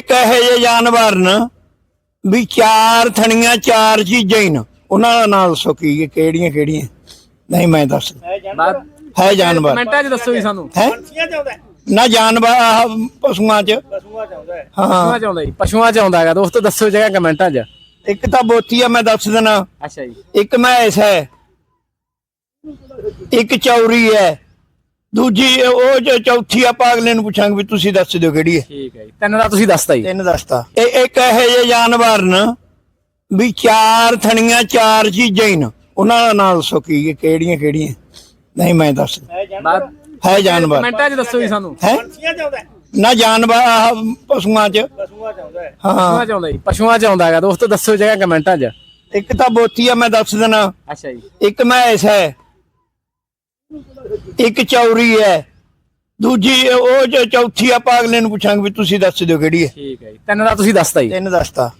ਇੱਕ ਇਹੋ ਜਿਹੇ ਜਾਨਵਰ ਨੇ ਵੀ ਚਾਰ ਥਣੀਆਂ ਚਾਰ ਚੀਜ਼ਾਂ ਹੀ ਨੇ। ਉਹਨਾਂ ਦਾ ਨਾਮ ਦੱਸੋ ਕੀ ਹੈ ਕਿਹੜੀਆਂ ਕਿਹੜੀਆਂ? ਨਹੀਂ ਮੈਂ ਦੱਸ ਹੈ ਜਾਨਵਰ? ਕਮੈਂਟਾਂ 'ਚ ਦੱਸੋ ਜੀ ਸਾਨੂੰ। ਹੈ? ਨਾ ਜਾਨਵਰ ਆਹ ਪਸ਼ੂਆਂ ਚ। ਹਾਂ। ਪਸ਼ੂਆਂ 'ਚ ਆਉਂਦਾ ਜੀ ਪਸ਼ੂਆਂ 'ਚ ਆਉਂਦਾ ਹੈਗਾ ਦੋਸਤੋ ਦੱਸੋ ਜਗ੍ਹਾ ਕਮੈਂਟਾਂ 'ਚ। ਇੱਕ ਤਾਂ ਬੋਤੀ ਆ ਮੈਂ ਦੱਸ ਦੇਣਾ ਅੱਛਾ ਜੀ। ਇੱਕ ਮੈਸ ਹੈ। ਇੱਕ ਚੌਰੀ ਹੈ। ਦੂਜੀ ਉਹ ਜੋ ਚੌਥੀ ਆਪਾਂ ਅਗਲੇ ਨੂੰ ਪੁੱਛਾਂਗੇ ਵੀ ਤੁਸੀਂ ਦੱਸ ਦਿਓ ਕਿਹੜੀ ਹੈ। ਠੀਕ ਹੈ ਜੀ। ਤਿੰਨ ਦਾ ਤੁਸੀਂ ਦੱਸਤਾ ਜੀ। ਤਿੰਨ ਦੱਸਤਾ। ਇਹ ਇੱਕ ਇਹੋ ਜਿਹੇ ਜਾਨਵਰ ਨੇ ਵੀ ਚਾਰ ਥਣੀਆਂ ਚਾਰ ਚੀਜ਼ਾਂ ਹੀ ਨੇ। ਉਹਨਾਂ ਦਾ ਨਾਮ ਦੱਸੋ ਕੀ ਹੈ ਕਿਹੜੀਆਂ ਕਿਹੜੀਆਂ? ਨਹੀਂ ਮੈਂ ਦੱਸ ਹੈ ਜਾਨਵਰ? ਕਮੈਂਟਾਂ 'ਚ ਦੱਸੋ ਜੀ ਸਾਨੂੰ। ਹੈ? ਨਾ ਜਾਨਵਰ ਆਹ ਪਸ਼ੂਆਂ ਚ। ਹਾਂ। ਪਸ਼ੂਆਂ 'ਚ ਆਉਂਦਾ ਜੀ। ਪਸ਼ੂਆਂ 'ਚ ਆਉਂਦਾ ਹੈਗਾ। ਦੋਸਤੋ ਦੱਸੋ ਜਗ੍ਹਾ ਕਮੈਂਟਾਂ 'ਚ। ਇੱਕ ਤਾਂ ਬੋਤੀ ਆ ਮੈਂ ਦੱਸ ਦੇਣਾ ਅੱਛਾ ਜੀ। ਇੱਕ ਮੈਸ ਹੈ। ਇੱਕ ਚੌਰੀ ਹੈ ਦੂਜੀ ਉਹ ਜੋ ਚੌਥੀ ਆਪਾਂ ਅਗਲੇ ਨੂੰ ਪੁੱਛਾਂਗੇ ਵੀ ਤੁਸੀਂ ਦੱਸ ਦਿਓ ਕਿਹੜੀ ਹੈ। ਠੀਕ ਹੈ ਜੀ। ਤਿੰਨ ਦਾ ਤੁਸੀਂ ਦੱਸਤਾ ਜੀ। ਤਿੰਨ ਦੱਸਤਾ।